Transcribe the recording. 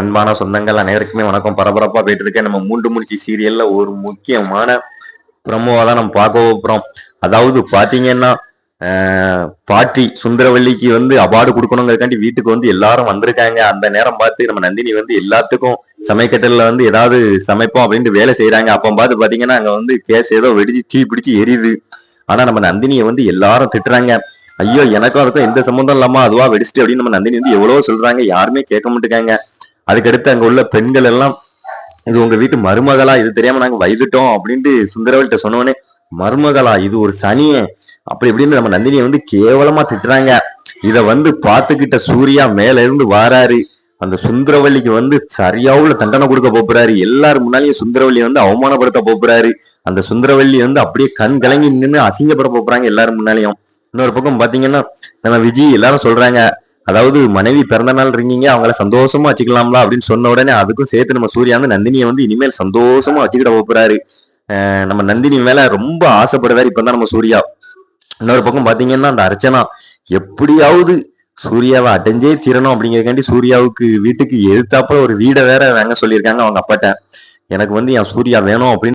அன்பான சொந்தங்கள் அனைவருக்குமே வணக்கம். பரபரப்பா போயிட்டு இருக்கேன் நம்ம மூன்று முடிச்சு சீரியல்ல ஒரு முக்கியமான ப்ரமோவை தான் நம்ம பார்க்க போறோம். அதாவது பாத்தீங்கன்னா பாட்டி சுந்தரவல்லிக்கு வந்து அவார்டு கொடுக்கணுங்கிறதுக்காண்டி வீட்டுக்கு வந்து எல்லாரும் வந்திருக்காங்க. அந்த நேரம் பார்த்து நம்ம நந்தினி வந்து எல்லாத்துக்கும் சமைக்கட்டல வந்து ஏதாவது சமைப்போம் அப்படின்ட்டு வேலை செய்யறாங்க அப்போ பார்த்து பாத்தீங்கன்னா அங்க வந்து கேஸ் ஏதோ வெடிச்சு தீ பிடிச்சு எரியுது. ஆனா நம்ம நந்தினியை வந்து எல்லாரும் திட்டுறாங்க. ஐயோ எனக்கும் அதுக்கும் எந்த சம்மந்தம் இல்லாம அதுவா வெடிச்சிட்டு அப்படின்னு நம்ம நந்தினி வந்து எவ்வளவோ சொல்றாங்க. யாருமே கேட்க மாட்டேங்காங்க. அதுக்கடுத்து அங்க உள்ள பெண்கள் எல்லாம் இது உங்க வீட்டு மருமகளா இது தெரியாம நாங்க வயதுட்டோம் அப்படின்ட்டு சுந்தரவல்கிட்ட சொன்னோடனே மருமகளா இது ஒரு சனியே. அப்படி இப்படின்னு நம்ம நந்தினியை வந்து கேவலமா திட்டுறாங்க. இத வந்து பாத்துக்கிட்ட சூர்யா மேல இருந்து வாராரு. அந்த சுந்தரவல்லிக்கு வந்து சரியாவுல தண்டனை கொடுக்க போறாரு. எல்லாரும் முன்னாலேயும் சுந்தரவல்லியை வந்து அவமானப்படுத்த போறாரு. அந்த சுந்தரவல்லி வந்து அப்படியே கண் கலங்கி நின்று அசிங்கப்பட போறாங்க எல்லாரும் முன்னாலேயும். இன்னொரு பக்கம் பாத்தீங்கன்னா நம்ம விஜய் எல்லாரும் சொல்றாங்க அதாவது மனைவி பிறந்த நாள் இருக்கீங்க அவங்கள சந்தோஷமா வச்சுக்கலாம்ல அப்படின்னு சொன்ன உடனே அதுக்கும் சேர்த்து நம்ம சூர்யா வந்து நந்தினியை வந்து இனிமேல் சந்தோஷமா வச்சுக்கிட போறாரு. நம்ம நந்தினி மேல ரொம்ப ஆசைப்படுறாரு இப்பதான் நம்ம சூர்யா. இன்னொரு பக்கம் பாத்தீங்கன்னா அந்த அர்ச்சனா எப்படியாவது சூர்யாவை அடைஞ்சே தீரணும் அப்படிங்கறதுக்காண்டி சூர்யாவுக்கு வீட்டுக்கு எதிர்த்தாப்புல ஒரு வீடை வேற வாங்க சொல்லியிருக்காங்க அவங்க அப்பாட்ட. எனக்கு வந்து என் சூர்யா வேணும் அப்படின்னு